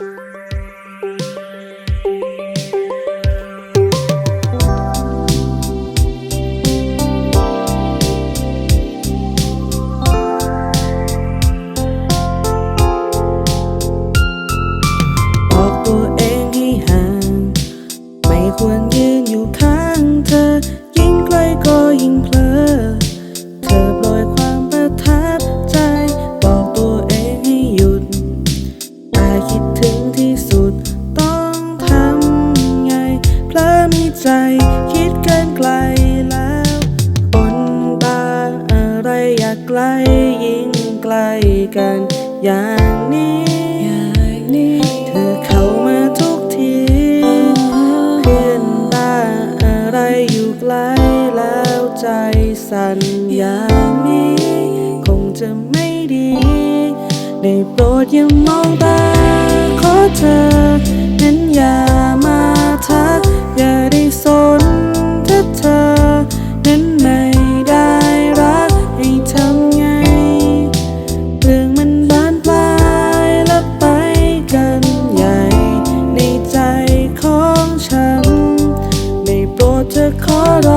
บ กันอย่างนี้เธอเข้ามาทุกทีเพื่อนบ้าอะไรอยู่ไกลแล้วใจสั่นอย่างนี้คงจะไม่ดี ได้โปรดอย่ามองตาขอเธอ โ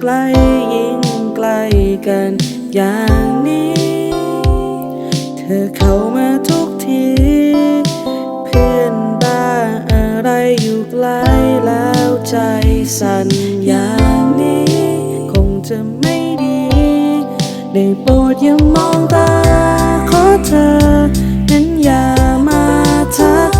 ใกล้ยิ่งใกล้กันอย่างนี้ เธอเข้ามาทุกที เพื่อนบ้าอะไรอยู่ไกลแล้วใจสั่นอย่างนี้ คงจะไม่ดี ได้โปรดอย่ามองตาขอเธอเป็นอย่ามาทัก